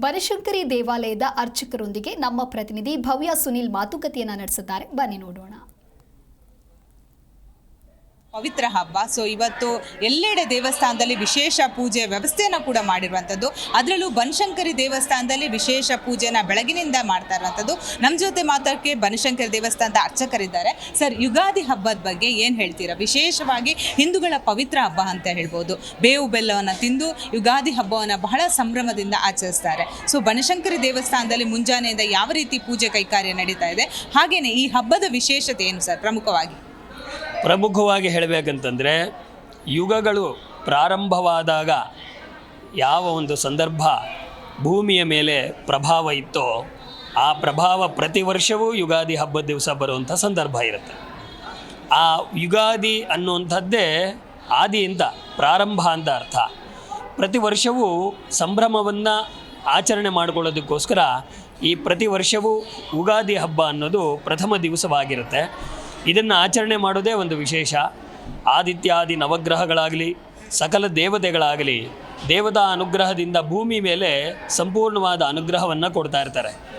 ಬನಶಂಕರಿ ದೇವಾಲಯದ ಅರ್ಚಕರೊಂದಿಗೆ ನಮ್ಮ ಪ್ರತಿನಿಧಿ ಭವ್ಯ ಸುನಿಲ್ ಮಾತುಕತೆಯನ್ನು ನಡೆಸುತ್ತಾರೆ ಬನ್ನಿ ನೋಡೋಣ. ಪವಿತ್ರ ಹಬ್ಬ. ಸೊ ಇವತ್ತು ಎಲ್ಲೆಡೆ ದೇವಸ್ಥಾನದಲ್ಲಿ ವಿಶೇಷ ಪೂಜೆ ವ್ಯವಸ್ಥೆಯನ್ನು ಕೂಡ ಮಾಡಿರುವಂಥದ್ದು. ಅದರಲ್ಲೂ ಬನಶಂಕರಿ ದೇವಸ್ಥಾನದಲ್ಲಿ ವಿಶೇಷ ಪೂಜೆನ ಬೆಳಗಿನಿಂದ ಮಾಡ್ತಾ ಇರುವಂಥದ್ದು. ನಮ್ಮ ಜೊತೆ ಮಾತಾಡಕ್ಕೆ ಬನಶಂಕರಿ ದೇವಸ್ಥಾನದ ಅರ್ಚಕರಿದ್ದಾರೆ. ಸರ್, ಯುಗಾದಿ ಹಬ್ಬದ ಬಗ್ಗೆ ಏನು ಹೇಳ್ತೀರಾ? ವಿಶೇಷವಾಗಿ ಹಿಂದೂಗಳ ಪವಿತ್ರ ಹಬ್ಬ ಅಂತ ಹೇಳ್ಬೋದು. ಬೇವು ಬೆಲ್ಲವನ್ನು ತಿಂದು ಯುಗಾದಿ ಹಬ್ಬವನ್ನು ಬಹಳ ಸಂಭ್ರಮದಿಂದ ಆಚರಿಸ್ತಾರೆ. ಸೊ ಬನಶಂಕರಿ ದೇವಸ್ಥಾನದಲ್ಲಿ ಮುಂಜಾನೆಯಿಂದ ಯಾವ ರೀತಿ ಪೂಜೆ ಕೈಕಾರ್ಯ ನಡೀತಾ ಇದೆ? ಹಾಗೆಯೇ ಈ ಹಬ್ಬದ ವಿಶೇಷತೆ ಏನು ಸರ್, ಪ್ರಮುಖವಾಗಿ? ಪ್ರಮುಖವಾಗಿ ಹೇಳಬೇಕಂತಂದರೆ ಯುಗಗಳು ಪ್ರಾರಂಭವಾದಾಗ ಯಾವ ಒಂದು ಸಂದರ್ಭ ಭೂಮಿಯ ಮೇಲೆ ಪ್ರಭಾವ ಇತ್ತೋ ಆ ಪ್ರಭಾವ ಪ್ರತಿ ವರ್ಷವೂ ಯುಗಾದಿ ಹಬ್ಬದ ದಿವಸ ಬರುವಂಥ ಸಂದರ್ಭ ಇರುತ್ತೆ. ಆ ಯುಗಾದಿ ಅನ್ನುವಂಥದ್ದೇ ಆದಿಯಿಂದ ಪ್ರಾರಂಭ ಅಂತ ಅರ್ಥ. ಪ್ರತಿ ವರ್ಷವೂ ಸಂಭ್ರಮವನ್ನು ಆಚರಣೆ ಮಾಡಿಕೊಳ್ಳೋದಕ್ಕೋಸ್ಕರ ಈ ಪ್ರತಿ ವರ್ಷವೂ ಯುಗಾದಿ ಹಬ್ಬ ಅನ್ನೋದು ಪ್ರಥಮ ದಿವಸವಾಗಿರುತ್ತೆ. ಇದನ್ನು ಆಚರಣೆ ಮಾಡೋದೇ ಒಂದು ವಿಶೇಷ. ಆದಿತ್ಯಾದಿ ನವಗ್ರಹಗಳಾಗಲಿ, ಸಕಲ ದೇವತೆಗಳಾಗಲಿ ದೇವತಾ ಅನುಗ್ರಹದಿಂದ ಭೂಮಿ ಮೇಲೆ ಸಂಪೂರ್ಣವಾದ ಅನುಗ್ರಹವನ್ನು ಕೊಡ್ತಾ ಇರ್ತಾರೆ.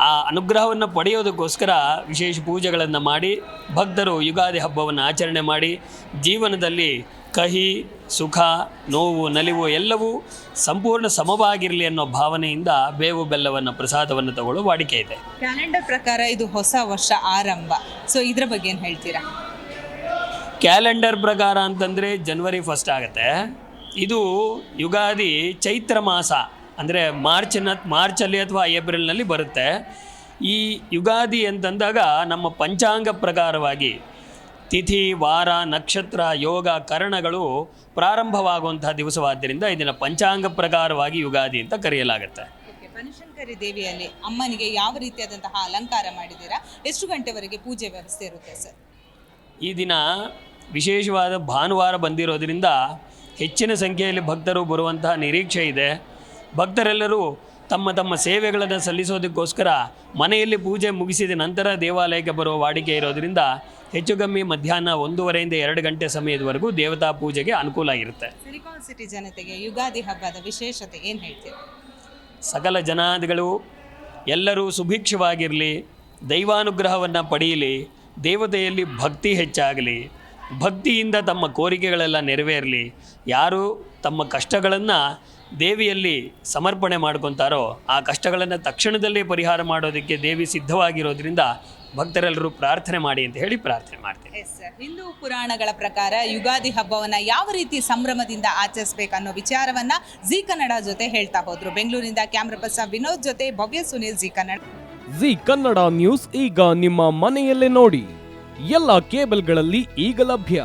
ಆ ಅನುಗ್ರಹವನ್ನು ಪಡೆಯೋದಕ್ಕೋಸ್ಕರ ವಿಶೇಷ ಪೂಜೆಗಳನ್ನು ಮಾಡಿ ಭಕ್ತರು ಯುಗಾದಿ ಹಬ್ಬವನ್ನು ಆಚರಣೆ ಮಾಡಿ ಜೀವನದಲ್ಲಿ ಕಹಿ ಸುಖ ನೋವು ನಲಿವು ಎಲ್ಲವೂ ಸಂಪೂರ್ಣ ಸಮವಾಗಿರಲಿ ಅನ್ನೋ ಭಾವನೆಯಿಂದ ಬೇವು ಬೆಲ್ಲವನ್ನು ಪ್ರಸಾದವನ್ನು ತಗೊಳ್ಳೋ ವಾಡಿಕೆ ಇದೆ. ಕ್ಯಾಲೆಂಡರ್ ಪ್ರಕಾರ ಇದು ಹೊಸ ವರ್ಷ ಆರಂಭ. ಸೊ ಇದರ ಬಗ್ಗೆ ಏನು ಹೇಳ್ತೀರಾ? ಕ್ಯಾಲೆಂಡರ್ ಪ್ರಕಾರ ಅಂತಂದರೆ ಜನವರಿ ಫಸ್ಟ್ ಆಗುತ್ತೆ. ಇದು ಯುಗಾದಿ ಚೈತ್ರ ಮಾಸ. ಅಂದರೆ ಮಾರ್ಚ್ನ ಮಾರ್ಚಲ್ಲಿ ಅಥವಾ ಏಪ್ರಿಲ್ನಲ್ಲಿ ಬರುತ್ತೆ. ಈ ಯುಗಾದಿ ಅಂತಂದಾಗ ನಮ್ಮ ಪಂಚಾಂಗ ಪ್ರಕಾರವಾಗಿ ತಿಥಿ ವಾರ ನಕ್ಷತ್ರ ಯೋಗ ಕರಣಗಳು ಪ್ರಾರಂಭವಾಗುವಂತಹ ದಿವಸವಾದ್ದರಿಂದ ಇದನ್ನು ಪಂಚಾಂಗ ಪ್ರಕಾರವಾಗಿ ಯುಗಾದಿ ಅಂತ ಕರೆಯಲಾಗುತ್ತೆ. ಬನಶಂಕರಿ ದೇವಿಯಲ್ಲಿ ಅಮ್ಮನಿಗೆ ಯಾವ ರೀತಿಯಾದಂತಹ ಅಲಂಕಾರ ಮಾಡಿದ್ದೀರಾ? ಎಷ್ಟು ಗಂಟೆವರೆಗೆ ಪೂಜೆ ವ್ಯವಸ್ಥೆ ಇರುತ್ತೆ ಸರ್? ಈ ದಿನ ವಿಶೇಷವಾದ ಭಾನುವಾರ ಬಂದಿರೋದ್ರಿಂದ ಹೆಚ್ಚಿನ ಸಂಖ್ಯೆಯಲ್ಲಿ ಭಕ್ತರು ಬರುವಂತಹ ನಿರೀಕ್ಷೆ ಇದೆ. ಭಕ್ತರೆಲ್ಲರೂ ತಮ್ಮ ತಮ್ಮ ಸೇವೆಗಳನ್ನು ಸಲ್ಲಿಸೋದಕ್ಕೋಸ್ಕರ ಮನೆಯಲ್ಲಿ ಪೂಜೆ ಮುಗಿಸಿದ ನಂತರ ದೇವಾಲಯಕ್ಕೆ ಬರುವ ವಾಡಿಕೆ ಇರೋದರಿಂದ ಹೆಚ್ಚು ಕಮ್ಮಿ ಮಧ್ಯಾಹ್ನ ಒಂದೂವರೆಯಿಂದ ಎರಡು ಗಂಟೆ ಸಮಯದವರೆಗೂ ದೇವತಾ ಪೂಜೆಗೆ ಅನುಕೂಲ ಇರುತ್ತೆ ಸಿಲಿಕಾನ್ ಸಿಟಿ ಜನತೆಗೆ ಯುಗಾದಿ ಹಬ್ಬದ ವಿಶೇಷತೆ ಏನು ಹೇಳ್ತೀವಿ ಸಕಲ ಜನಾದಿಗಳು ಎಲ್ಲರೂ ಸುಭಿಕ್ಷವಾಗಿರಲಿ ದೈವಾನುಗ್ರಹವನ್ನು ಪಡೆಯಲಿ ದೇವತೆಯಲ್ಲಿ ಭಕ್ತಿ ಹೆಚ್ಚಾಗಲಿ ಭಕ್ತಿಯಿಂದ ತಮ್ಮ ಕೋರಿಕೆಗಳೆಲ್ಲ ನೆರವೇರಲಿ ಯಾರು ತಮ್ಮ ಕಷ್ಟಗಳನ್ನು ದೇವಿಯಲ್ಲಿ ಸಮರ್ಪಣೆ ಮಾಡ್ಕೊತಾರೋ ಆ ಕಷ್ಟಗಳನ್ನು ತಕ್ಷಣದಲ್ಲೇ ಪರಿಹಾರ ಮಾಡೋದಕ್ಕೆ ದೇವಿ ಸಿದ್ಧವಾಗಿರೋದ್ರಿಂದ ಭಕ್ತರೆಲ್ಲರೂ ಪ್ರಾರ್ಥನೆ ಮಾಡಿ ಅಂತ ಹೇಳಿ ಪ್ರಾರ್ಥನೆ ಸರ್ ಹಿಂದೂ ಪುರಾಣಗಳ ಪ್ರಕಾರ ಯುಗಾದಿ ಹಬ್ಬವನ್ನ ಯಾವ ರೀತಿ ಸಂಭ್ರಮದಿಂದ ಆಚರಿಸಬೇಕನ್ನೋ ವಿಚಾರವನ್ನ ಜಿ ಕನ್ನಡ ಜೊತೆ ಹೇಳ್ತಾ ಹೋದ್ರು. ಬೆಂಗಳೂರಿನಿಂದ ಕ್ಯಾಮ್ರಾ ಪರ್ಸನ್ ವಿನೋದ್ ಜೊತೆ Bhavya Sunil G Kannada. G Kannada news ಈಗ ನಿಮ್ಮ ಮನೆಯಲ್ಲೇ ನೋಡಿ. ಎಲ್ಲ ಕೇಬಲ್ಗಳಲ್ಲಿ ಈಗ ಲಭ್ಯ.